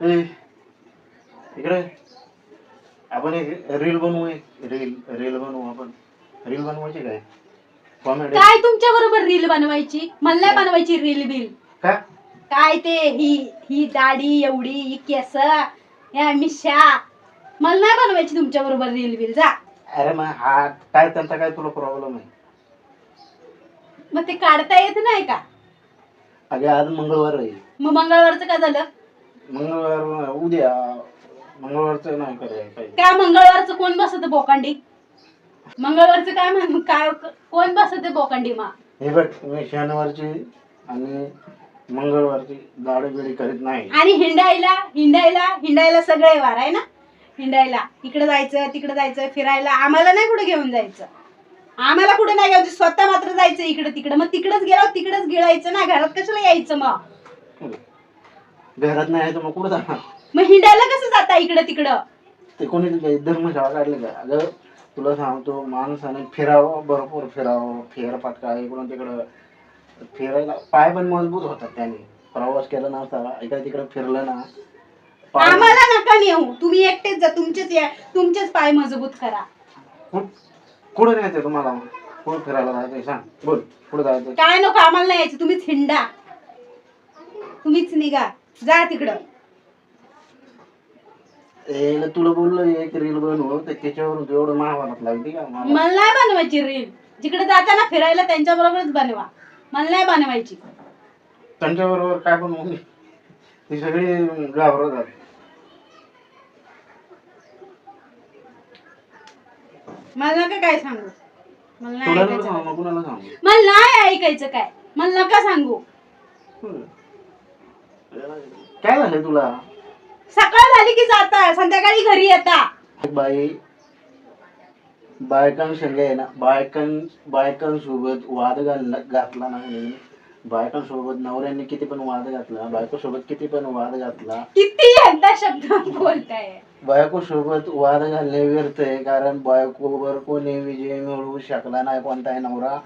इकडे. आपण एक रील बनवू एक. रील रील बनवू आपण. रील बनवायची काय? कॉमेडी काय तुमच्या बरोबर रील बनवायची? मला नाही बनवायची रील बिल. का? काय ते? ही ही दाढी एवढी ही केस या मिशा मला नाही बनवायची तुमच्या बरोबर रील बिल. जा. अरे मग हा काय त्यांचा काय तुला प्रॉब्लेम आहे? मग ते काढता येत नाही का? अगे आज मंगळवार आहे. मग मंगळवारचं काय झालं? मंगळवार उद्या मंगळवारचं नाही करायचं काही. काय मंगळवारचं कोण बसत बोकांडी? मंगळवारचं काय म्हण काय कोण बसत बोकांडी मा? हे बघ मी शनिवारची आणि मंगळवारची गाडी बिडी करीत नाही. आणि हिंडायला हिंडायला हिंडायला सगळे वार आहे ना? हिंडायला इकडे जायचं तिकडे जायचं फिरायला आम्हाला नाही कुठे घेऊन जायचं. आम्हाला कुठे नाही घ्यायचं स्वतः मात्र जायचं इकडे तिकडे. मग तिकडेच गेलो तिकडेच गिळायचं ना? घरात कशाला यायचं मग? घरात नाही आहे तर मग कुठं जाणार? मग हिंडायला कसं जाता इकडे तिकडं? ते कोणी धर्मशाळा काढले का? अगं तुला सांगतो माणसाने फिरावं भरपूर फिरावं. फेरफटका इकडून तिकडं. फिरायला पाय पण मजबूत होतात त्याने. प्रवास केला नव्हता इकडे तिकडे फिरलं ना पाय आम्हाला नका नेऊ. तुम्ही एकटेच जा. तुमचेच या तुमचेच पाय मजबूत करा. कुठं कुठं न्यायचं तुम्हाला? कुठं फिरायला जायचं सांग. बोल कुठं जायचं काय नको आम्हाला नाही यायचं. तुम्हीच हिंडा. तुम्हीच निघा. जा तिकडं. ए तुला बोललो एक रील बनव तर त्याच्यावरून तेवढं महाभारत लागते का? मला मला नाही बनवायची रील जिकडे जाताना फिरायला त्यांच्या बरोबरच बनवा. मला नाही बनवायची. त्यांच्याबरोबर काय बनवू ती सगळी घाबरतात मला नका काय सांगू. मला नाही तुला ऐकायचं. सांगू मग कुणाला सांगू? मला नाही ऐकायचं काय. मला नका सांगू. हम्म. काय झालं तुला? सकाळ झाली की जाता संध्याकाळी घरी येता. बाई बायकांसंग आहे ना बायकां बायकांसोबत वाद घालला घातला नाही बायकांसोबत नवऱ्याने किती पण वाद घातला बायकोसोबत किती पण वाद घातला. किती एकदा शब्द बोलताय. बायको सोबत वाद घालणे व्यर्थ आहे कारण बायकोवर कोणी विजय मिळवू शकला नाही कोणताही नवरा.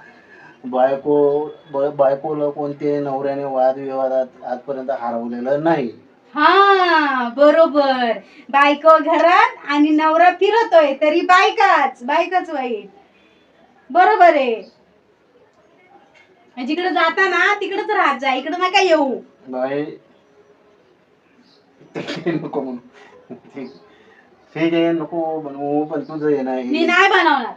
बायको ब- बायकोला कोणते नवऱ्याने वादविवादात आजपर्यंत हरवलेलं नाही. हा बरोबर. बायको घरात आणि नवरा फिरतोय तरी बायकाच बायकाच वाईट. बरोबर आहे. जिकडे जाता ना तिकडेच राहत जा इकडे नका येऊ? ते नको म्हणू. ठीक. ठीक आहे नको बनवू पण तुझं हे मी नाही नाही बनवणार.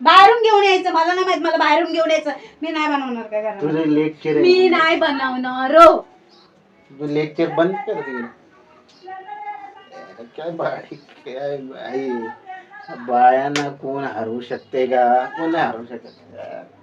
बाहेरून घेऊन यायचं. मला नाही माहीत मला बाहेरून घेऊन यायचं. मी नाही बनवणार काय घरात. तुझं लेक्चर मी आहे नाही बनवणार हो. तुझं लेक्चर बंद कर ते. काय बाई काय बाई. बायांना कोण हरवू शकते का? कोण नाही हरवू शकत.